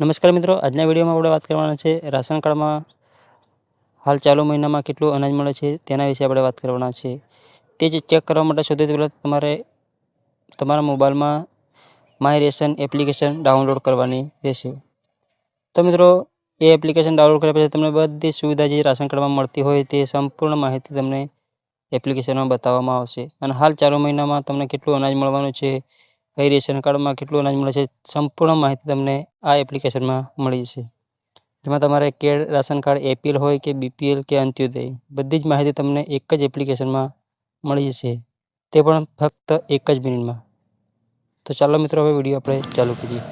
નમસ્કાર મિત્રો, આજના વિડીયોમાં આપણે વાત કરવાના છે રાશન કાર્ડમાં હાલ ચાલુ મહિનામાં કેટલું અનાજ મળે છે તેના વિશે આપણે વાત કરવાના છે. તે જ ચેક કરવા માટે સૌથી પહેલાં તમારે તમારા મોબાઈલમાં માય રેશન એપ્લિકેશન ડાઉનલોડ કરવાની રહેશે. તો મિત્રો, એ એપ્લિકેશન ડાઉનલોડ કર્યા પછી તમને બધી સુવિધા જે રાશન કાર્ડમાં મળતી હોય તે સંપૂર્ણ માહિતી તમને એપ્લિકેશનમાં બતાવવામાં આવશે. અને હાલ ચાલુ મહિનામાં તમને કેટલું અનાજ મળવાનું છે કઈ રેશન કાર્ડમાં કેટલું અનાજ મળે છે, સંપૂર્ણ માહિતી તમને આ એપ્લિકેશનમાં મળી જશે. જેમાં તમારે કેળ, રાશન કાર્ડ, એપીએલ હોય કે બીપીએલ કે અંત્યોદય, બધી જ માહિતી તમને એક જ એપ્લિકેશનમાં મળી જશે. તે પણ ફક્ત એક જ મિનિટમાં. તો ચાલો મિત્રો, હવે વીડિયો આપણે ચાલુ કરીએ.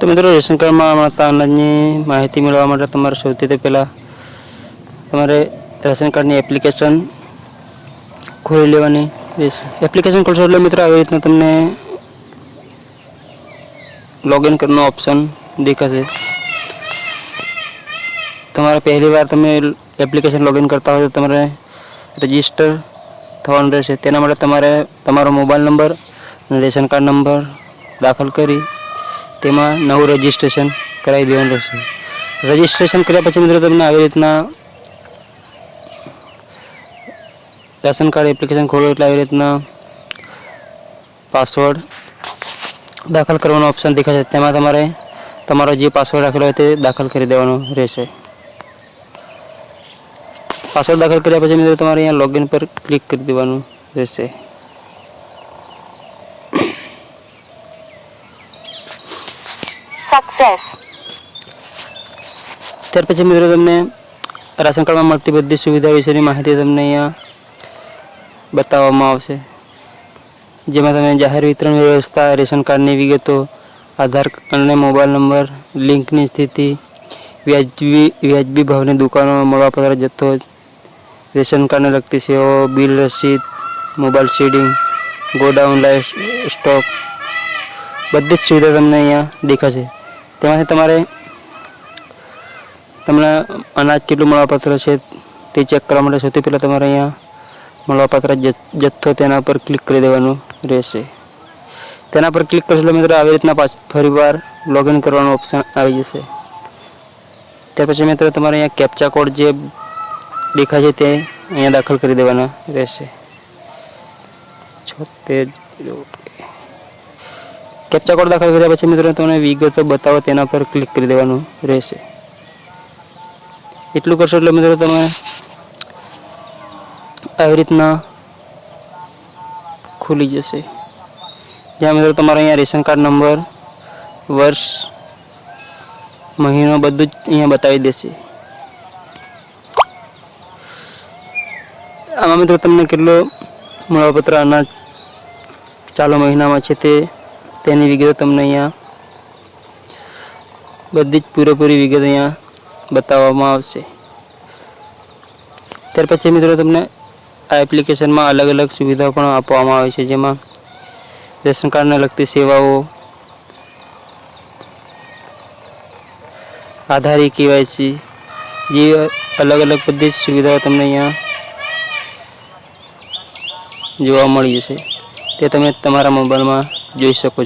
તો મિત્રો, રેશન કાર્ડમાં મળતા અનાજની માહિતી મેળવવા માટે તમારે સૌથી પહેલાં તમારે રેશન કાર્ડની એપ્લિકેશન ખોલી લેવાની. રહેશે એપ્લિકેશન ખોલશો એટલે મિત્રો આવી રીતના તમને લોગિન કરવાનો ઓપ્શન દેખાશે. તમારે પહેલી વાર તમે એપ્લિકેશન લોગિન કરતા હોય તો તમારે રજિસ્ટર થવાનું રહેશે. તેના માટે તમારે તમારો mobile number ration card number દાખલ કરી તેમાં નવું રજિસ્ટ્રેશન કરાવી દેવાનું રહેશે. રજિસ્ટ્રેશન કર્યા પછી મિત્રો તમને આવી રીતના રેશન કાર્ડ એપ્લિકેશન ખોલો એટલે આવી રીતના પાસવર્ડ દાખલ કરવાનો ઓપ્શન દેખાશે તેમાં તમારે તમારો જે પાસવર્ડ રાખેલો હોય તે દાખલ કરી દેવાનો રહેશે. પાસવર્ડ દાખલ કર્યા પછી મિત્રો તમારે અહીંયા લોગિન પર ક્લિક કરી દેવાનું રહેશે. ત્યાર પછી મિત્રો તમને રાશન કાર્ડમાં મળતી બધી સુવિધા વિશેની માહિતી તમને અહીંયા બતાવવામાં આવશે. જેમાં તમે જાહેર વિતરણ વ્યવસ્થા, રેશન કાર્ડની વિગતો, આધાર અને મોબાઈલ નંબર, લિંકની સ્થિતિ, વ્યાજબી વ્યાજબી ભાવની દુકાનો, મળવાપાત્ર જથ્થો, રેશન કાર્ડને લગતી સેવાઓ, બિલ રસીદ, mobile seeding, godown live stock, બધી જ સુવિધા તમને અહીંયા દેખાશે. તેમાંથી તમારે તમને અનાજ કેટલું મળવાપાત્ર છે તે ચેક કરવા માટે સૌથી પહેલાં તમારે અહીંયા મળવાપાત્ર જથ્થો તેના પર ક્લિક કરી દેવાનું રહેશે. તેના પર ક્લિક કરશો એટલે મિત્રો આવી રીતના પાછ, ફરીવાર લોગિન કરવાનો ઓપ્શન આવી જશે. ત્યાર પછી મિત્રો તમારે અહીંયા કેપ્ચા કોડ જે દેખાય છે તે અહીંયા દાખલ કરી દેવાના રહેશે. છોતેર કેપ્ચા કોડ દાખલ કર્યા પછી મિત્રો તમને વિગતો બતાવો તેના પર ક્લિક કરી દેવાનું રહેશે. એટલું કરશો એટલે મિત્રો તમે આવી રીતના ખુલી જશે. જ્યાં મિત્રો તમારે અહીંયા રેશન કાર્ડ નંબર, વર્ષ, મહિનો બધું જ અહીંયા બતાવી દેશે. આમાં મિત્રો તમને કેટલો મળવાપત્ર અનાજ ચાલુ મહિનામાં છે તે, તેની વિગતો તમને અહીંયા બધી જ પૂરેપૂરી વિગત અહીંયા બતાવવામાં આવશે. ત્યાર પછી મિત્રો તમને આ એપ્લિકેશનમાં અલગ અલગ સુવિધાઓ પણ આપવામાં આવે છે. જેમાં રેશન કાર્ડને લગતી સેવાઓ, આધારી કેવાયસી, જે અલગ અલગ બધી સુવિધાઓ તમને અહીંયા જોવા મળી જશે. તે તમે તમારા મોબાઈલમાં જોઈ શકો છો